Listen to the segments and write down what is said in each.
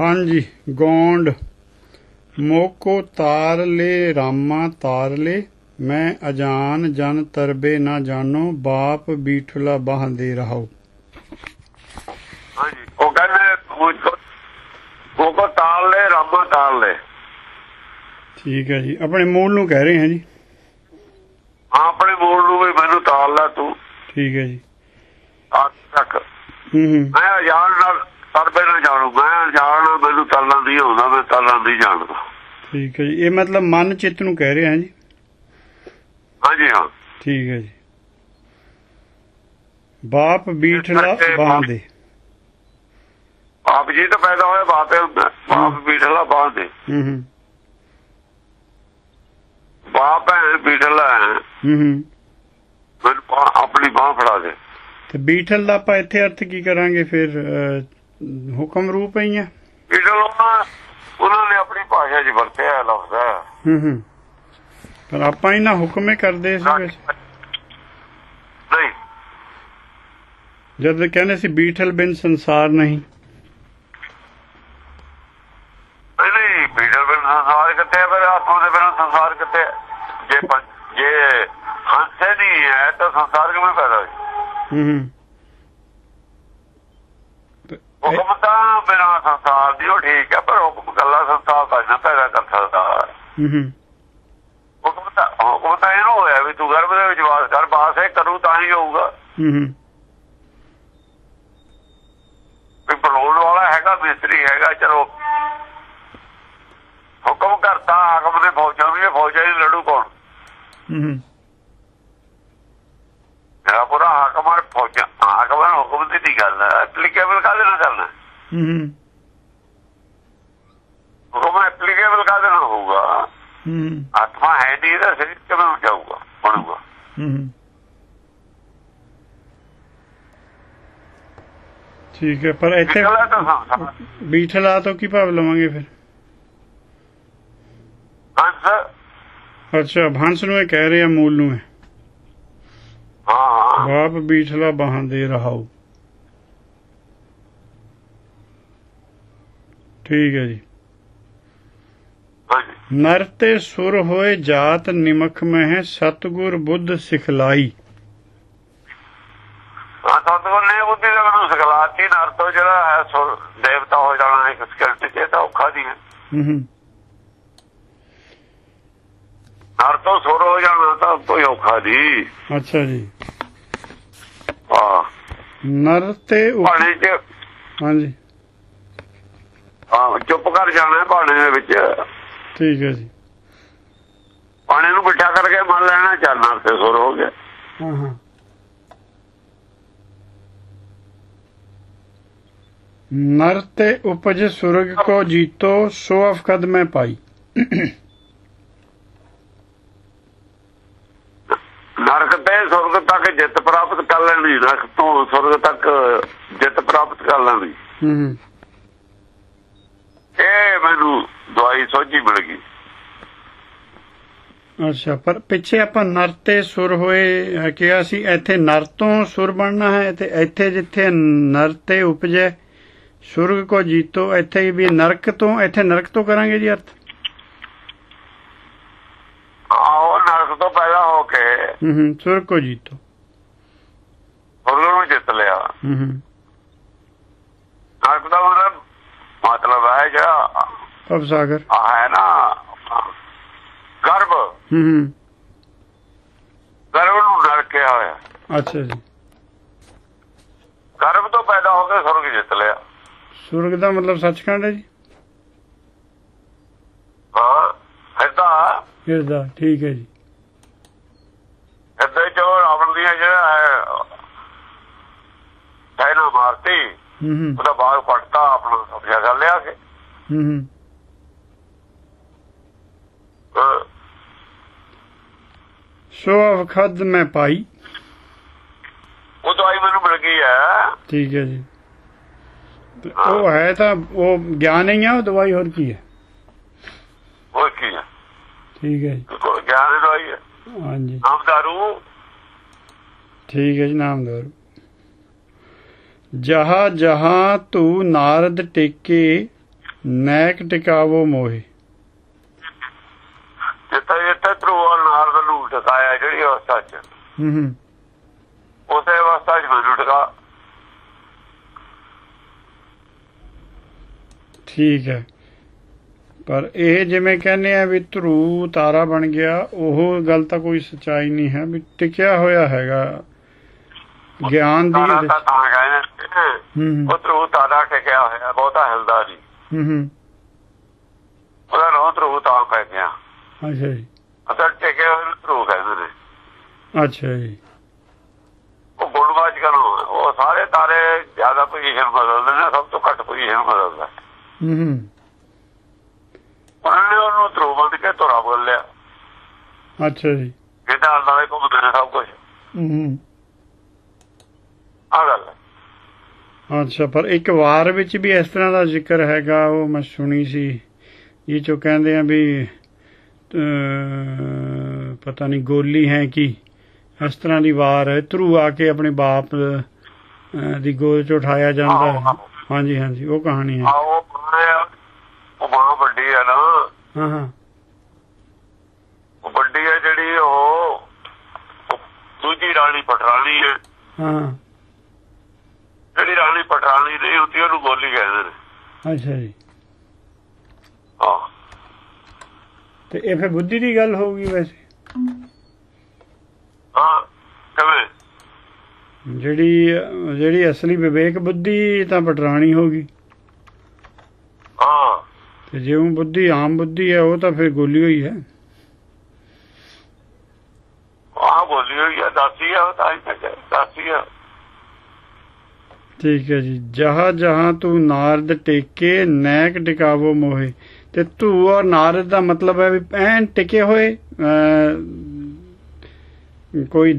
ਹਾਂਜੀ ਗੋਂਡ। ਮੋਕੋ ਤਾਰ ਲੈ ਰਾਮਾ ਤਾਰ ਲੈ। ਮੈਂ ਅਜਾਨ ਜਨ ਤਰਬੇ ਨਾ ਜਾਣੋ ਬਾਪ ਬੀਠਲਾ ਬਾਹਦੇ ਰਹਾਓ। ਹਾਂਜੀ ਉਹ ਕਹਿੰਦੇ ਮੁਝਕੋ ਕੋਕੋ ਤਾਲ ਲੈ ਰਾਮਾ ਤਾਲ ਲੈ। ਠੀਕ ਹੈ ਜੀ। ਆਪਣੇ ਮੂਲ ਨੂੰ ਕਹਿ ਰਹੇ ਹਾਂ ਜੀ? ਆਪਣੇ ਮੂਲ ਨੂੰ ਵੀ ਮੈਨੂੰ ਤਾਲ ਲੈ ਤੂੰ। ਠੀਕ ਹੈ ਜੀ। ਆ ਤੱਕ। ਹੂੰ ਹੂੰ। ਮੈਂ ਜਾਣ ਨਾਲ ਤਰਬੇ ਨਾ ਜਾਣੂ ਮੈਂ ਜਾਣ ਮੈਨੂੰ ਤਾਲਾਂ ਦੀ ਹੁੰਦਾ ਮੈਂ ਤਾਲਾਂ ਦੀ ਜਾਣਦਾ। ਠੀਕ ਹੈ ਜੀ। ਇਹ ਮਤਲਬ ਮਨ ਚਿੱਤ ਨੂੰ ਕਹਿ ਰਹੇ ਹਾਂ ਜੀ? ਹਾਂਜੀ ਹਾਂ। ਠੀਕ ਹੈ ਜੀ। ਬਾਪ ਬੀਠਲਾ ਬਾਹਦੇ। ਆਪ ਜੀ ਤੋਂ ਪੈਦਾ ਹੋਇਆ ਬਾਪੇ ਹੁੰਦਾ। ਬਾਪ ਬੀਠਲਾ ਬਾਂਦੇ ਹੂੰ ਹੂੰ। ਬਾਪ ਹੈ ਬੀਠਲਾ ਹੈ। ਹੂੰ ਹੂੰ। ਮੈਨੂੰ ਆਪਣੀ ਬਾਹ ਫੜਾ ਦੇ। ਤੇ ਬੀਠਲ ਦਾ ਆਪਾਂ ਇੱਥੇ ਅਰਥ ਕੀ ਕਰਾਂਗੇ ਫਿਰ? ਹੁਕਮ ਰੂਪ ਹੀ ਆ। ਉਹਨਾਂ ਨੇ ਆਪਣੀ ਭਾਸ਼ਾ 'ਚ ਵਰਤਿਆ ਲਫ਼ਜ਼। ਹੈ ਹੂੰ। ਹੂੰ ਪਰ ਆਪਾਂ ਹੀ ਨਾ ਹੁਕਮੇ ਕਰਦੇ ਸੀ। ਨਹੀਂ। ਜਦ ਕਹਿੰਦੇ ਸੀ ਬੀਠਲ ਬਿਨ ਸੰਸਾਰ ਨਹੀਂ। ਨਹੀਂ, ਬੀਠਲ ਬਿਨ ਸੰਸਾਰ ਕਿੱਥੇ ਹੈ ਫਿਰ ਆਤਮਾ ਦੇ ਬਿਨ ਸੰਸਾਰ ਕਿੱਥੇ ਹੈ? ਜੇ ਜੇ ਹੰਸੇ ਨਹੀਂ ਹੈ ਤਾਂ ਸੰਸਾਰ ਕਿਵੇਂ ਪੈਦਾ ਹੋਇਆ ਹੂੰ ਹੂੰ। ਇਹ- ਹੁਕਮ ਤਾਂ ਬਿਨਾ ਸੰਸਾਰ ਦੀ ਉਹ ਠੀਕ ਹੈ ਪਰ ਹੁਕਮ ਕੱਲਾ ਸੰਸਾਰ ਦਾ ਨਾ ਪੈਦਾ ਕਰ ਸਕਦਾ। ਹੂੰ ਹੂੰ। ਹੁਕਮ ਤਾਂ ਇਹਨੂੰ ਹੋਇਆ ਵੀ ਤੂੰ ਗਰਭ ਦੇ ਵਿੱਚ ਵਾਸ ਕਰ ਬਾਸ ਇਹ ਕਰੂ ਤਾਂ ਹੀ ਹੋਊਗਾ। ਹੂੰ ਹੂੰ। ਵੀ ਬਣਾਉਣ ਵਾਲਾ ਹੈਗਾ ਮਿਸਤਰੀ ਹੈਗਾ ਚਲੋ। ਹੁਕਮ ਕਰਤਾ ਹਾਕਮ ਨੇ ਫੌਜਾਂ ਵੀ ਫੌਜਾਂ ਦੀ ਲੜੂ ਕੌਣ? ਹੂੰ ਹੂੰ। ਮੇਰਾ ਪੂਰਾ ਹਾਕਮ ਹੈ ਫੌਜਾਂ ਹਾਕਮ ਹੈ ਹੁਕਮ ਦੀ ਗੱਲ ਐਪਲੀਕੇਬਲ ਨਾਲ ਕਰਨਾ ਹੂੰ। ਹੁਕਮ ਐਪਲੀਕੇਬਲ ਕਾਹਦੇ ਨਾਲ ਹੋਊਗਾ? ਹੂੰ। ਆਤਮਾ ਹੈ ਨਹੀਂ ਇਹਦਾ ਸਰੀਰ ਕਿਵੇਂ ਜਾਊਗਾ ਬਣੂਗਾ? ਹੂੰ। ਠੀਕ ਹੈ ਪਰ ਇੱਥੇ ਬੀਠਲਾ ਤੋਂ ਕੀ ਭਾਵ ਲਵਾਂਗੇ ਫਿਰ? ਹੰਸ। ਅੱਛਾ ਭਾਂਸ ਨੂੰ ਇਹ ਕਹਿ ਰਹੇ ਮੂਲ ਨੂੰ ਹੈ ਹਾਂ। ਬਾਪ ਬੀਠਲਾ ਬਾਹਦੇ ਰਹਾਓ। ਠੀਕ ਹੈ ਜੀ। ਨਰ ਤੇ ਸੁਰ ਹੋਏ ਜਾਤ ਨਿਮਖ ਮਹਿ ਸਤਗੁਰ ਬੁੱਧ ਸਿਖਲਾਈ। ਸਤਗੁਰ ਨੇ ਬੁੱਧੀ ਦਾ ਮੈਨੂੰ ਸਿਖਲਾਤੀ। ਨਰ ਤੋਂ ਜਿਹੜਾ ਹੈ ਸੁਰ ਦੇਵਤਾ ਹੋ ਜਾਣਾ ਇੱਕ ਚ ਇਹ ਤਾਂ ਔਖਾ ਨਹੀਂ ਹੈ। ਨਰ ਤੋਂ ਸੁਰ ਹੋ ਜਾਣਾ ਤਾਂ ਕੋਈ ਔਖਾ ਨਹੀਂ। ਅੱਛਾ ਜੀ। ਹਾਂ। ਨਰ ਤੇ ਹਾਂਜੀ। ਹਾਂ ਚੁੱਪ ਕਰ ਜਾਣਾ ਪਾਣੀ ਦੇ ਵਿੱਚ। ਠੀਕ ਹੈ ਜੀ। ਪਾਣੀ ਨੂੰ ਬਿਠਾ ਕਰਕੇ ਮੰਨ ਲੈਣਾ ਚੱਲ ਨਰ ਤੇ ਸੁਰ ਹੋ ਗਿਆ। ਹਾਂ ਹਾਂ। ਨਰ ਤੇ ਉਪਜ ਸੁਰਗ ਕੋ ਜੀਤੋ ਸੋ ਅਫਕਦ ਮੈਂ ਪਾਈ। ਨਰਕ ਤੇ ਸੁਰਗ ਤੱਕ ਜਿੱਤ ਪ੍ਰਾਪਤ ਕਰ ਲੈਣੀ ਨਰਕ ਤੋਂ ਸੁਰਗ ਤੱਕ ਜਿੱਤ ਪ੍ਰਾਪਤ ਕਰ ਲੈਣੀ ਹੂੰ। ਇਹ ਮੈਨੂੰ ਦਵਾਈ ਸੋਝੀ ਮਿਲ ਗਈ। ਅੱਛਾ ਪਰ ਪਿੱਛੇ ਆਪਾਂ ਨਰ ਤੇ ਸੁਰ ਹੋਏ ਕਿਹਾ ਸੀ ਇੱਥੇ ਨਰ ਤੋਂ ਸੁਰ ਬਣਨਾ ਹੈ ਤੇ ਇੱਥੇ ਜਿੱਥੇ ਨਰ ਤੇ ਉਪਜੇ ਸੁਰਗ ਕੋ ਜੀਤੋ ਇੱਥੇ ਵੀ ਨਰਕ ਤੋਂ ਇੱਥੇ ਨਰਕ ਤੋਂ ਕਰਾਂਗੇ ਜੀ ਅਰਥ? ਆਓ ਨਰਕ ਤੋਂ ਪੈਦਾ ਹੋ ਕੇ ਹੂੰ ਹੂੰ ਸੁਰਗ ਕੋ ਜੀਤੋ। ਸੁਰਗ ਨੂੰ ਜਿੱਤ ਲਿਆ। ਹੂੰ ਹੂੰ ਨਰਕ ਦਾ ਮਤਲਬ ਮਤਲਬ ਹੈ ਅਬ ਸਾਗਰ। ਹੈ ਨਾ। ਗਰਭ। ਹੂੰ ਹੂੰ। ਗਰਭ ਨੂੰ ਨਰਕਿਆ ਹੋਇਆ ਅੱਛਾ ਜੀ। ਗਰਭ ਤੋਂ ਪੈਦਾ ਹੋ ਕੇ ਸੁਰਗ ਜਿੱਤ ਲਿਆ। ਸੁਰਗ ਦਾ ਮਤਲਬ ਸੱਚਖੰਡ ਹੈ ਜੀ? ਹਾਂ ਹਿਰਦਾ ਠੀਕ ਹੈ ਜੀ। ਏਦਾਂ ਜੋ ਰਾਵਣ ਦੀਆਂ ਜਿਹੜਾ ਹੈ ਸੈਨਾ ਮਾਰਤੀ ਹੂੰ ਹੂੰ। ਉਹਦਾ ਬਾਗ ਪਟਤਾ ਆਪਣਾ ਕਬਜ਼ਾ ਕਰ ਲਿਆ ਕੇ। ਹੂੰ ਹਾਂ, ਸੋ ਅਵਖਦ ਮੈਂ ਪਾਈ। ਉਹ ਦਵਾਈ ਮੈਨੂੰ ਮਿਲ ਗਈ ਹੈ। ਠੀਕ ਹੈ ਜੀ। ਉਹ ਹੈ ਤਾਂ ਉਹ ਗਿਆਨ ਹੀ ਆ ਉਹ ਦਵਾਈ ਹੋਰ ਕੀ ਹੈ? ਹੋਰ ਕੀ ਹੈ? ਠੀਕ ਹੈ ਜੀ। ਗਿਆਨ ਦੀ ਦਵਾਈ ਹੈ? ਹਾਂਜੀ। ਨਾਮਦਾਰੂ? ਠੀਕ ਹੈ ਜੀ ਨਾਮਦਾਰ। ਜਹਾ ਜਹਾ ਤੂੰ ਨਾਰਦ ਟੇਕੇ ਨੈਕ ਟਿਕਾਵੋ ਮੋਹਿ ਜਿੱਥੇ ਜਿੱਥੇ ਧਰੂਆ ਨਾਰਦ ਨੂੰ ਟਿਕਾਇਆ ਜਿਹੜੀ ਅਵਸਥਾ 'ਚ। ਹੂੰ ਹੂੰ। ਉਸੇ ਅਵਸਥਾ 'ਚ ਮੈਨੂੰ ਟਿਕਾ ਠੀਕ ਹੈ। ਪਰ ਇਹ ਜਿਵੇਂ ਕਹਿੰਦੇ ਆ ਵੀ ਧਰੂ ਤਾਰਾ ਬਣ ਗਿਆ ਉਹ ਗੱਲ ਤਾਂ ਕੋਈ ਸਚਾਈ ਨਹੀਂ ਹੈ ਵੀ ਟਿਕਿਆ ਹੋਇਆ ਹੈਗਾ। ਗਿਆਨ ਦੀ ਤਾਰਾ ਉਹ ਧਰੂ ਤਾਰਾ ਟਿਕਿਆ ਹੋਇਆ ਬਹੁਤਾ ਹਿਲਦਾ ਨਹੀਂ। ਹੂੰ ਹੂੰ। ਉਹਦਾ ਨਾਮ ਧਰੂ ਤਾਂ ਕਹਿੰਦੇ ਆ ਅੱਛਾ ਜੀ। ਅਸਲ ਟਿਕੇ ਹੋਏ ਨੂੰ ਧਰੂ ਕਹਿੰਦੇ ਨੇ ਅੱਛਾ ਜੀ। ਉਹ ਗੁਣਵਾਚ ਕਰੋ ਉਹ ਸਾਰੇ ਤਾਰੇ ਜ਼ਿਆਦਾ ਪੋਜੀਸ਼ਨ ਬਦਲਦੇ ਨੇ ਸਭ ਤੋਂ ਘੱਟ ਪੋਜੀਸ਼ਨ ਬਦਲਦਾ। ਹੂੰ ਹੂੰ। ਉਹਨਾਂ ਨੇ ਉਹਨੂੰ ਧਰੂ ਬੰਦ ਕੇ ਧੁਰਾ ਬੋਲ ਲਿਆ। ਅੱਛਾ ਜੀ। ਇਹਦਾ ਨਾਲੇ ਘੁੰਮਦੇ ਨੇ ਸਭ ਕੁਝ ਹੂੰ ਹੂੰ। ਆ ਗੱਲ। ਅੱਛਾ ਪਰ ਇੱਕ ਵਾਰ ਵਿੱਚ ਵੀ ਇਸ ਤਰ੍ਹਾਂ ਦਾ ਜ਼ਿਕਰ ਹੈਗਾ ਉਹ ਮੈਂ ਸੁਣੀ ਸੀ। ਇਹ ਜੋ ਕਹਿੰਦੇ ਆ ਵੀ ਪਤਾ ਨਹੀਂ ਗੋਲੀ ਹੈ ਕੀ। ਇਸ ਤਰ੍ਹਾਂ ਦੀ ਵਾਰ ਹੈ ਧਰੂ ਆ ਕੇ ਆਪਣੇ ਬਾਪ ਦੀ ਗੋਦ ਚ ਉਠਾਇਆ ਜਾਂਦਾ ਹਾਂਜੀ ਹਾਂਜੀ ਉਹ ਕਹਾਣੀ ਹੈ। ਉਹ ਮਾਂ ਵੱਡੀ ਹੈ ਨਾ। ਹਾਂ ਹਾਂ। ਵੱਡੀ ਹੈ ਜਿਹੜੀ ਉਹ ਦੂਜੀ ਰਾਣੀ ਪਟਰਾਣੀ ਹੈ। ਹਾਂ। ਜਿਹੜੀ ਰਾਣੀ ਪਟਰਾਣੀ ਨਹੀਂ ਹੁੰਦੀ ਉਹਨੂੰ ਗੋਲੀ ਕਹਿੰਦੇ ਨੇ। ਅੱਛਾ ਜੀ। ਹਾਂ। ਤੇ ਇਹ ਫਿਰ ਬੁੱਧੀ ਦੀ ਗੱਲ ਹੋਊਗੀ ਵੈਸੇ। ਹਾਂ ਕਿਵੇਂ? ਜਿਹੜੀ ਜਿਹੜੀ ਅਸਲੀ ਵਿਵੇਕ ਬੁੱਧੀ ਤਾਂ ਪਟਰਾਣੀ ਹੋਗੀ ਹਾਂ। ਤੇ ਜਿਉਂ ਬੁੱਧੀ ਆਮ ਬੁੱਧੀ ਹੈ ਉਹ ਤਾਂ ਫਿਰ ਗੋਲੀ ਹੋਈ ਹੈ। ਆਹ ਬੋਲੀ ਹੋਈ ਹੈ ਦਾਸੀ ਆ ਉਹ ਤਾਂ ਹੀ ਤਾਂ ਕਿਹਾ, ਦਾਸੀ ਆ। ਠੀਕ ਹੈ ਜੀ। ਜਹਾ ਜਹਾ ਤੂੰ ਨਾਰਦ ਟੇਕੇ ਨੈਕ ਟਿਕਾਵੋ ਮੋਹੇ। ਤੇ ਤੂੰ ਔਰ ਨਾਰਦ ਦਾ ਮਤਲਬ ਹੈ ਵੀ ਐਨ ਟਿਕੇ ਹੋਏ ਕੋਈ।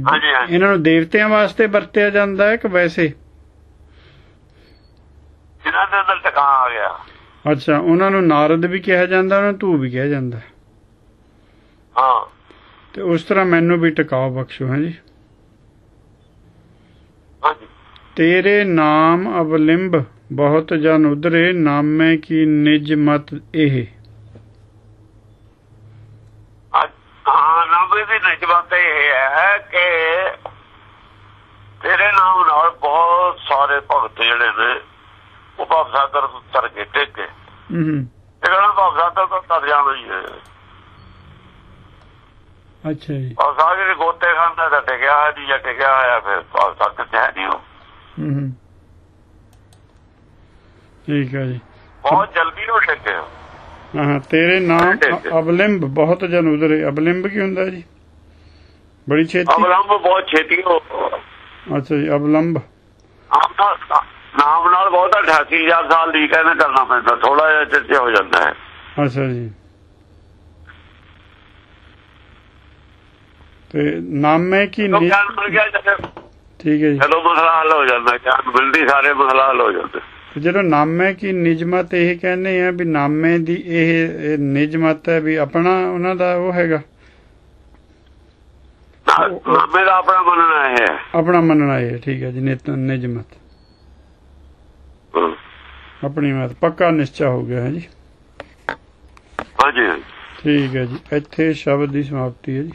ਇਹਨਾਂ ਨੂੰ ਦੇਵਤਿਆਂ ਵਾਸਤੇ ਵਰਤਿਆ ਜਾਂਦਾ ਹੈ ਕਿ ਵੈਸੇ? ਜਿਨ੍ਹਾਂ ਦੇ ਅੰਦਰ ਟਿਕਾ ਆ ਗਿਆ। ਅੱਛਾ ਉਹਨਾਂ ਨੂੰ ਨਾਰਦ ਵੀ ਕਿਹਾ ਜਾਂਦਾ ਉਹਨਾਂ ਨੂੰ ਤੂੰ ਵੀ ਕਿਹਾ ਜਾਂਦਾ। ਹਾਂ। ਤੇ ਉਸ ਤਰ੍ਹਾਂ ਮੈਨੂੰ ਵੀ ਟਿਕਾਓ ਬਖਸ਼ੋ ਹਾਂਜੀ ਹਾਂਜੀ ਤੇਰੇ ਨਾਮ ਅਵਲਿੰਬ ਬਹੁਤ ਜਨ ਉਧਰੇ ਨਾਮੇ ਕੀ ਨਿਜ ਮਤ ਇਹ? ਨਵੇਂ ਦੀ ਨਿਜਮਤ ਇਹ ਹੈ ਕਿ ਤੇਰੇ ਨਾਮ ਨਾਲ ਬਹੁਤ ਸਾਰੇ ਭਗਤ ਜਿਹੜੇ ਨੇ ਉਹ ਭਵ ਸਾਗਰ ਤੋਂ ਤਰ ਕੇ ਟੇਕੇ ਹੂੰ ਇਹ ਕਹਿੰਦਾ ਭਵ ਸਾਗਰ ਤੋਂ ਤਰ ਜਾਣਾ ਹੀ ਹੈ। ਅੱਛਾ ਜੀ। ਸਾਗਰ ਦੇ ਗੋਤੇ ਖਾਂਦਾ ਤਾਂ ਟਿਕਿਆ ਨਹੀਂ ਜਾਂ ਟਿਕਿਆ ਹੋਇਆ ਫਿਰ ਭਵ ਸਾਗਰ ਚ ਹੈ ਨਹੀਂ ਉਹ। ਹੂੰ। ਠੀਕ ਹੈ ਜੀ। ਬਹੁਤ ਜਲਦੀ ਉਹ ਟਿਕੇ ਹਾਂ ਹਾਂ, ਤੇਰੇ ਨਾਮ ਅ- ਅਵਲਿੰਬ ਬਹੁਤ ਜਨ ਉਧਰੇ। ਅਵਲਿੰਬ ਕੀ ਹੁੰਦਾ ਜੀ? ਬੜੀ ਛੇਤੀ। ਅਵਲੰਬ ਬਹੁਤ ਛੇਤੀ ਹੋ ਅੱਛਾ ਜੀ ਨਾਲ- ਨਾਮ ਨਾਲ ਬਹੁਤਾ 88000 ਸਾਲ ਦੀ ਕਹਿੰਦੇ ਕਰਨਾ ਪੈਂਦਾ। ਥੋੜਾ ਜਿਹਾ ਚਿੱਤੇ ਹੋ ਜਾਂਦਾ ਹੈ। ਅੱਛਾ ਜੀ। ਤੇ ਨਾਮੇ ਕੀ ਉਹ ਜਦੋਂ ਠੀਕ ਹੈ ਜੀ। ਚਲੋ ਮਸਲਾ ਹੱਲ ਹੋ ਜਾਂਦਾ ਗਿਆਨ ਮਿਲਦੀ ਸਾਰੇ ਮਸਲਾ ਹੱਲ ਹੋ ਜਾਂਦਾ। ਜਦੋਂ ਨਾਮੇ ਕੀ ਨਿਜਮਤ ਇਹ ਕਹਿੰਦੇ ਆ ਵੀ ਨਾਮੇ ਦੀ ਇਹ ਨਿਜਮਤ ਹੈ ਵੀ ਆਪਣਾ ਉਹਨਾਂ ਦਾ ਉਹ ਹੈਗਾ। ਨਾਮੇ ਦਾ ਆਪਣਾ ਮੰਨਣਾ ਹੈ। ਆਪਣਾ ਮੰਨਣਾ ਇਹ ਠੀਕ ਹੈ ਜੀ ਨਿਜਮਤ। ਆਪਣੀ ਮਤ ਪੱਕਾ ਨਿਸ਼ਚਾ ਹੋ ਗਿਆ ਹੈ ਜੀ। ਹਾਂਜੀ। ਠੀਕ ਹੈ ਜੀ ਇੱਥੇ ਸ਼ਬਦ ਦੀ ਸਮਾਪਤੀ ਹੈ ਜੀ।